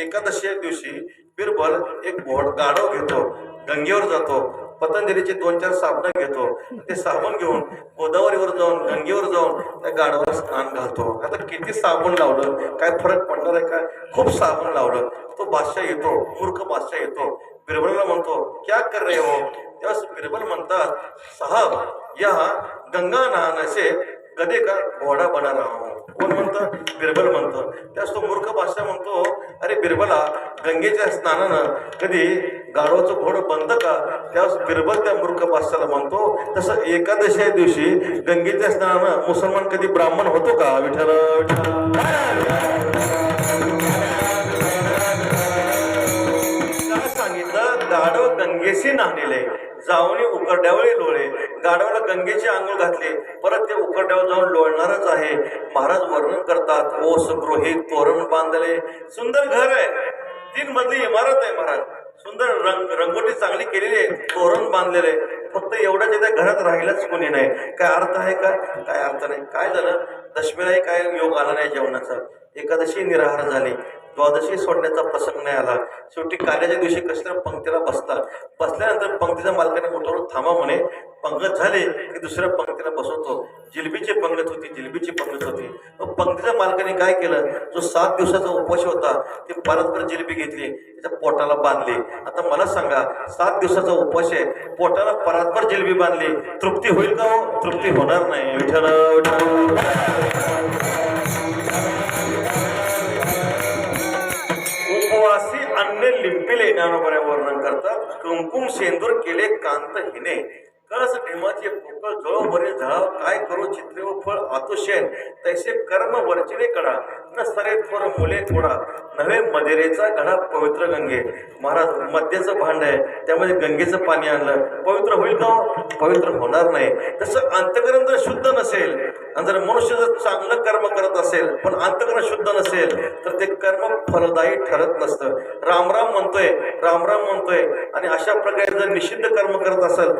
एकादशी दिवशी बिरबल एक घोड गाढव घेतो गंगेवर जातो पतंजलीचे दोन चार साबण घेतो ते साबण घेऊन गोदावरीवर जाऊन गंगेवर जाऊन त्या गाढवाला स्नान घालतो. आता किती साबण लावलं काय फरक पडणार आहे काय? खूप साबण लावलं. तो बादशाह येतो मूर्ख बादशाह येतो. बिरबलला म्हणतो क्या कर रहे हो? त्यावेळेस बिरबल म्हणतात साहब या गंगा नहाने असे गदे का घोडा बना रहा हो? कोण म्हणतं? बिरबल म्हणतं. त्यास तो मूर्ख भाषा म्हणतो अरे बिरबला गंगेच्या स्नानानं कधी गाढवाचं घोड बनतं का? त्यावेळेस बिरबल त्या मूर्ख भाषाला म्हणतो तसं एकादशी दिवशी गंगेच्या स्नानानं मुसलमान कधी ब्राह्मण होतो का? विठ्ठल काय सांगितलं गाढव गंगेशी नाहलेले जाऊन उकरड्यावळी लोळे गाढवाला गंगेची आंघोळ घातली. परत ते उकरड्यावर जाऊन लोळणारच आहे. महाराज वर्णन करतात ओस गृहित तोरण बांधले. सुंदर घर आहे. तीन मधली इमारत आहे महाराज. सुंदर रंग रंगोटी चांगली केलेली आहे. तोरण बांधलेले. आहे. फक्त एवढ्याच त्या घरात राहिलंच कोणी नाही. काय अर्थ आहे का? काय अर्थ नाही. काय झालं? दशमीलाही काय योग आला नाही जेवणाचा? एकादशी निराहार झाली. द्वादशी सोडण्याचा प्रसंग नाही आला. शेवटी कार्याच्या दिवशी कसल्या पंक्तीला बसतात. बसल्यानंतर पंक्तीच्या मालकाने मोठ्यावर थांबा म्हणे पंगत झाले की दुसऱ्या पंक्तीला बसवतो. जिलबीची पंगत होती जिलबीची पंगत होती. मग पंक्तीच्या मालकाने काय केलं? जो सात दिवसाचा उपवास होता ते परत जिलबी घेतली. त्याच्या पोटाला बांधली. आता मला सांगा सात दिवसाचा उपवास आहे पोटाला परातभर जिलबी बांधली. तृप्ती होईल का हो? तृप्ती होणार नाही. विठ्ठल. लिंपिले ज्ञानोबऱ्या वर्णन करतात. कुंकुम सेंदूर केले कांत हिने. कळस ढिमाचे पोकळ जळो बरे झळाव काय करू? चित्रे व फळ आतुशेन तैसे कर्म वर्चिने कडा न सरे थोर मुले थोडा नव्हे मदिरेचा घडा पवित्र गंगे. महाराज मद्याचं भांड आहे. त्यामध्ये गंगेचं पाणी आणलं. पवित्र होईल का? पवित्र होणार नाही. तसं अंतकरण जर शुद्ध नसेल. आणि जर मनुष्य जर चांगलं कर्म करत असेल पण अंतकरण शुद्ध नसेल तर ते कर्म फलदायी ठरत नसतं. रामराम म्हणतोय. रामराम म्हणतोय. आणि अशा प्रकारे जर निषिद्ध कर्म करत असेल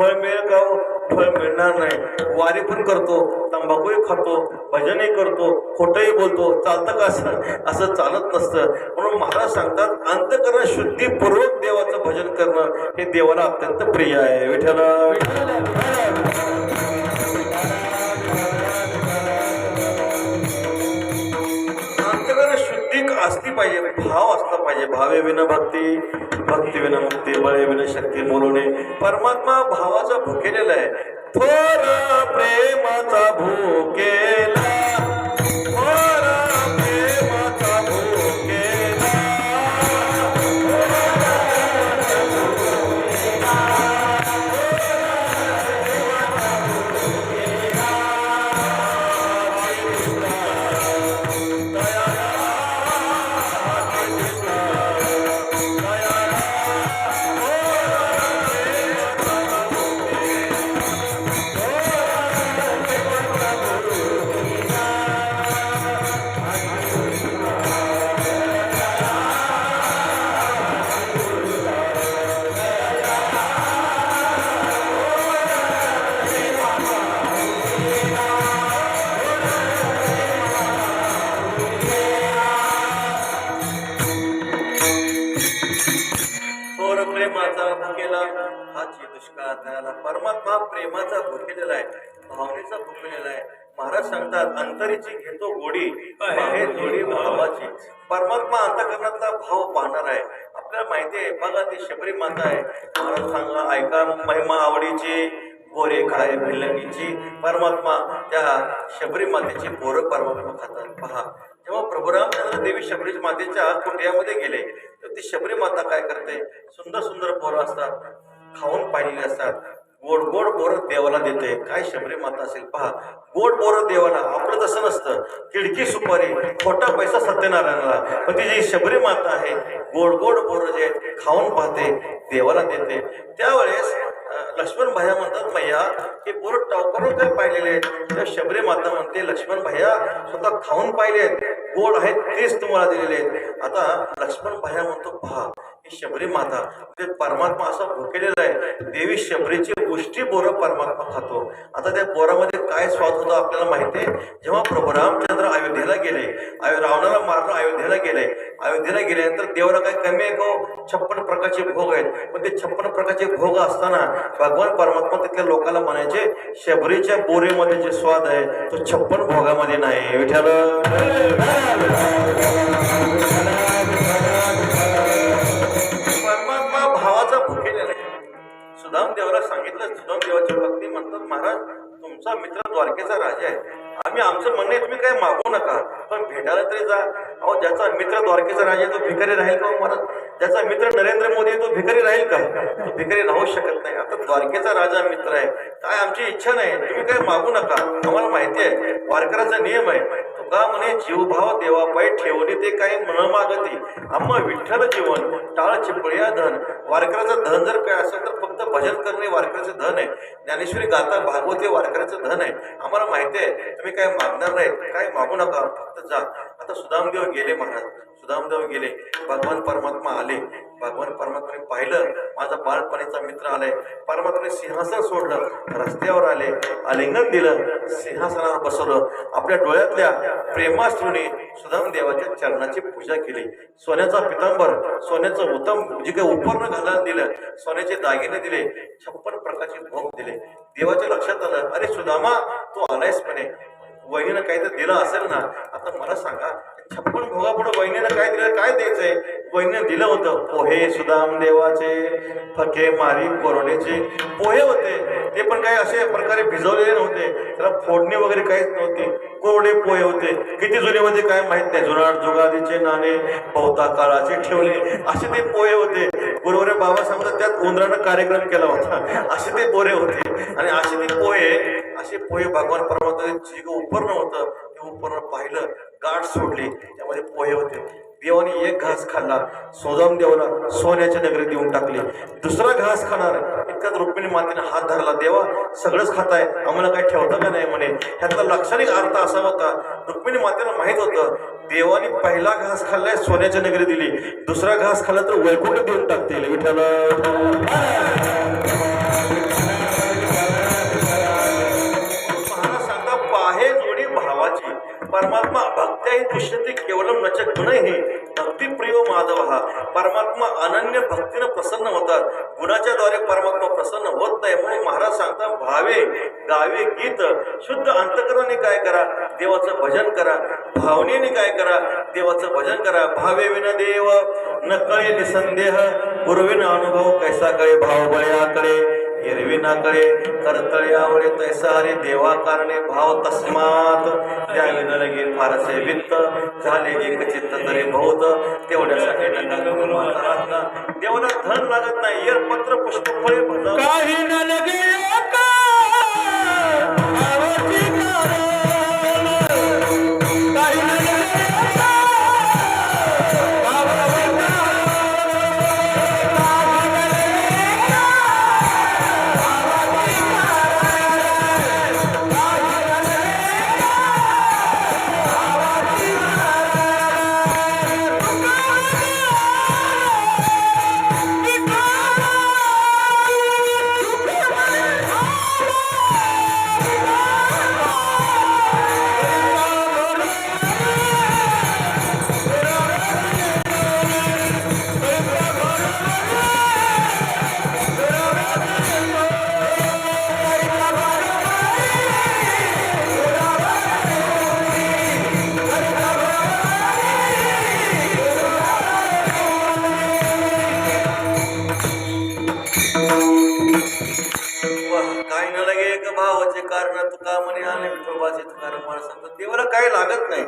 फळ मिळेल का हो? फळ मिळणार नाही. वारी पण करतो तंबाखूही खातो भजनही करतो खोटंही बोलतो. चालतं का असं? असं चालत नसतं. म्हणून महाराज सांगतात अंतकरण शुद्धीपूर्वक देवाचं भजन करणं हे देवाला अत्यंत प्रिय आहे. विठ्ठल. अंतकरण शुद्धी असली पाहिजे भाव असला पाहिजे भावे विन भक्ती. भक्ती विन मुक्ती बळे विना शक्ती बोलवणे. परमात्मा भावाचा भुकेलेला आहे. थोर प्रेमाचा भूकेला. प्रेमाचा हाच दुष्काळ तयाला परमात्मा प्रेमाचा भुकेलेला आहे. भावनेचा भुकेलेला आहे. महाराज सांगतात अंतरीची घेतो गोडी बाहेर जोडी भावाची. परमात्मा अंतकरणातला भाव पाहणार आहे. आपल्याला माहिती आहे बघा ती शबरी माता आहे. महाराज सांगा ऐका महिमा आवडीची पोरे खाय भिलंगीची. परमात्मा त्या शबरी मातेची पोरं परमात्मा खातात. पहा जेव्हा प्रभू देवी शबरी मातेच्या कुटियामध्ये गेले तर ती शबरी माता काय करते? सुंदर सुंदर पोरं असतात खाऊन पाहिलेली असतात. गोड गोड बोरं देवाला देते. काय शबरी माता असेल? पहा गोड बोरं देवाला आपलं तसं नसतं. खिडकी सुपारी खोटा पैसा सत्यनारायणाला. पण ती जी शबरी माता आहे गोड गोड बोरं जे आहेत, खाऊन पाहते देवाला देते. त्यावेळेस लक्ष्मण भैया म्हणतात मैया हे पोरं टावकरून काय पाहिलेले आहेत? त्या शबरी माता म्हणते लक्ष्मण भैया स्वतः खाऊन पाहिले आहेत. गोड आहेत तेच तुम्हाला दिलेले आहेत. आता लक्ष्मण भैया म्हणतो पहा शबरी माता. ते परमात्मा असा भुकेलेला आहे. देवी शबरीची गोष्टी बोरं परमात्मा खातो. आता त्या बोरामध्ये काय स्वाद होता आपल्याला माहिती आहे? जेव्हा प्रभू रामचंद्र अयोध्येला गेले आयो रावणाला मारणं अयोध्येला गेले अयोध्येला गेल्यानंतर देवाला काय कमी आहे का हो? छप्पन प्रकारचे भोग आहेत. पण ते छप्पन प्रकारचे भोग असताना भगवान परमात्मा तिथल्या लोकांना म्हणायचे शबरीच्या बोरेमध्ये जे स्वाद आहे तो छप्पन भोगामध्ये नाही. विठ्ठल. तुमचा मित्र द्वारकेचा राजा आहे. आम्ही आमचं म्हणणे तुम्ही काय मागू नका पण भेटायला तरी जा. अहो ज्याचा मित्र द्वारकेचा राजा आहे तो भिकारी राहील का हो महाराज? ज्याचा मित्र नरेंद्र मोदी आहे तो भिकारी राहील का? तो भिकारी राहू शकत नाही. आता द्वारकेचा राजा मित्र आहे. काय आमची इच्छा नाही. तुम्ही काय मागू नका. आम्हाला माहिती आहे वारकराचा नियम आहे. तुका म्हणे जीवभाव देवापायी ठेवली ते काही मन मागती. आम्हा विठ्ठल जीवन टाळ चिपळ्या धन. वारकऱ्याचं धन जर काय असेल तर फक्त भजन करणे वारकऱ्याचं धन आहे. ज्ञानेश्वरी गाता भागवते वारकऱ्याचं धन आहे. आम्हाला माहिती आहे तुम्ही काय मागणार नाही काय मागू नका फक्त जा. आता सुदामदेव गेले महाराज. सुदामदेव गेले. भगवान परमात्मा आले. भगवान परमात्माने पाहिलं माझा बाळपणीचा मित्र आलाय. परमात्माने सिंहासन सोडलं रस्त्यावर आले आलिंगन दिलं सिंहासनावर बसवलं. आपल्या डोळ्यातल्या प्रेमाश्रूने सुदाम देवाच्या चरणाची पूजा केली. सोन्याचा पितांबर सोन्याचं उत्तम जे काही उपर्ण घालायला दिलं सोन्याचे दागिने दिले छप्पन प्रकारचे भोग दिले. देवाच्या लक्षात आलं अरे सुदामा तू आलायस म्हणे. वहिनीनं काहीतरी दिलं असेल ना आता मला सांगा छप्पन भोगापुढे वहिनीनं काय दिलं काय द्यायचंय? वहिनीनं दिलं होतं. पोहे सुदाम देवाचे फके मारी कोरडेचे पोहे होते. ते पण काही असे प्रकारे भिजवलेले नव्हते. त्याला फोडणी वगैरे काहीच नव्हती. कोरडे पोहे होते. किती जुने होते काय माहीत नाही. जुनाट जुगादीचे नाणे बहुता काळाचे ठेवले. असे ते पोहे होते. गुरुवरे बाबा समजा त्यात उंदरानं कार्यक्रम केला होता. असे ते पोहे होते. आणि असे ते पोहे असे पोहे भगवान परमात्मा जे उपर्ण होतं. ते उपर्ण पाहिलं. गाठ सोडली. त्यामध्ये पोहे होते. देवाने एक घास खाल्ला. सोजाम देवाला सोन्याची नगरी देऊन टाकली. दुसरा घास खाणार. इतक्यात रुक्मिणी मातेने हात धरला देवा सगळंच खाताय. आम्हाला काही ठेवता का नाही? म्हणे. ह्यातला लाक्षणिक अर्थ असा होता. रुक्मिणी मातेला माहीत होतं देवाने पहिला घास खाल्लाय सोन्याची नगरी दिली. दुसरा घास खाल्ला तर वैकुंठ देऊन टाकतील. विठ्ठल भक्त्या ही केवलम नच गुणही भक्तिप्रिय माधव. हा परमात्मा अनन्य भक्तीनं प्रसन्न होतात. गुणाच्या द्वारे परमात्मा प्रसन्न होत नाही म्हणून महाराज सांगता भावे गावे गीत. शुद्ध अंतकरणाने काय करा? देवाचं भजन करा. भावनेने काय करा? देवाचं भजन करा. भावे विन देव न कळे निसंदेह पूर्वीन अनुभव कैसा कळे? भाव बळ्याकडे एरविनाकडे करतळे आवडे तैसारे देवा कारणे भाव तस्मात. त्या न लगे फारसे वित्त झाले एक चित्त तरी बहुत तेवढ्यासाठी नका गमू माता देवाला धन लागत नाही पत्र पुष्प फळे काही भावाचे कारण तुका म्हणे आले विठोबाचे कारण मला सांगतात. देवाला काय लागत नाही.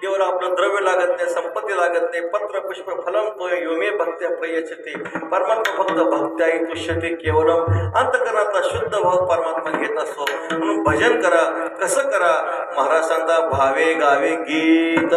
देवाला आपलं द्रव्य लागत नाही संपत्ती लागत नाही. पत्र पुष्प फलम तो योमे भक्त्या प्रयचते परमात्मा भक्त भक्त्या तुष्यते केवलम. अंतकरणातला शुद्ध भाव परमात्मा घेत असतो म्हणून भजन करा कसं करा? महाराज सांगता भावे गावे गीत.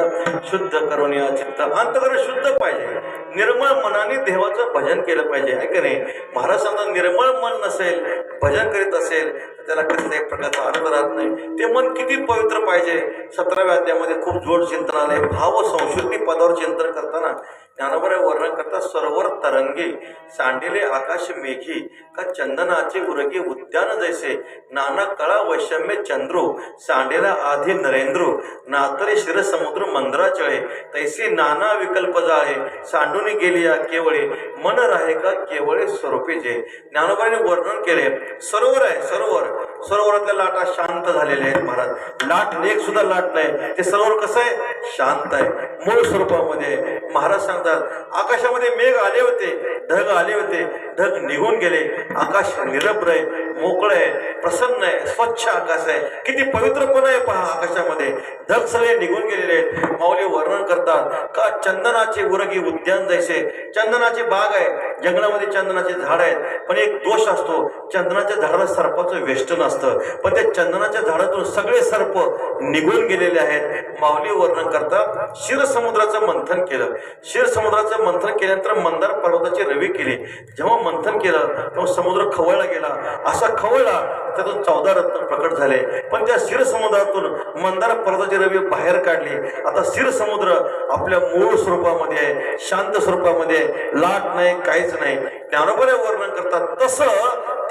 शुद्ध करून या चित्त. अंतकरण शुद्ध पाहिजे. निर्मळ मनाने देवाचं भजन केलं पाहिजे. आहे नाही? महाराज सांगता निर्मळ मन नसेल भजन करीत असेल त्याला कसल्याही प्रकारचा अर्थ राहत नाही. ते मन किती पवित्र पाहिजे? सतराव्या अध्यायामध्ये खूप जोड चिंतन आले भाव संस्कृती पदावर चिंतन करताना ज्ञानोबर वर्णन करता सरोवर तरंगी सांडिले आकाश मेघी का चंदनाचे उरगे उद्यान जैसे नाना कळा वैषम्य चंद्रो सांडेला आधी नरेंद्र नातरे शिर समुद्र मंदिराचळे तैसे नाना विकल्प जाळे सांडून गेली या केवळे मन राहे का केवळे स्वरूपे जे. ज्ञानोबाने वर्णन केले. सरोवर आहे सरोवर. सरोवरातल्या लाटा शांत झालेल्या आहेत महाराज. लाट एक सुद्धा लाट नाही. ते सरोवर कसं आहे? शांत आहे. मूळ स्वरूपामध्ये. महाराज सांगतात आकाशामध्ये मेघ आले होते ढग आले होते. ढग निघून गेले. आकाश निरभ्र आहे मोकळं आहे प्रसन्न आहे स्वच्छ आकाश आहे. किती पवित्रपण आहे पहा आकाशामध्ये. ढग सगळे निघून गेलेले आहेत. माऊली वर्णन करतात का चंदनाचे उरगी उद्यान जायचे? चंदनाची बाग आहे जंगलामध्ये चंदनाचे झाड आहेत. पण एक दोष असतो चंदनाच्या झाडाला सर्पाचं वेष्टन असतं. पण त्या चंदनाच्या झाडातून सगळे सर्प निघून गेलेले आहेत. माऊली वर्णन करता क्षीर समुद्राचं मंथन केलं. क्षीर समुद्राचं मंथन केल्यानंतर मंदार पर्वताची रवी केली. जेव्हा मंथन केलं तेव्हा समुद्र खवळला गेला. असा खवळला त्यातून चौदा रत्न प्रकट झाले. पण त्या क्षीर समुद्रातून मंदार पर्वताची रवी बाहेर काढली. आता क्षीर समुद्र आपल्या मूळ स्वरूपामध्ये आहे शांत स्वरूपामध्ये लाट नाही काहीच नाही. ज्ञानोबरे वर्णन करतात तसं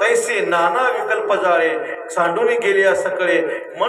तैसे नाना विकल्प जाळे सांडून गेली या सकळे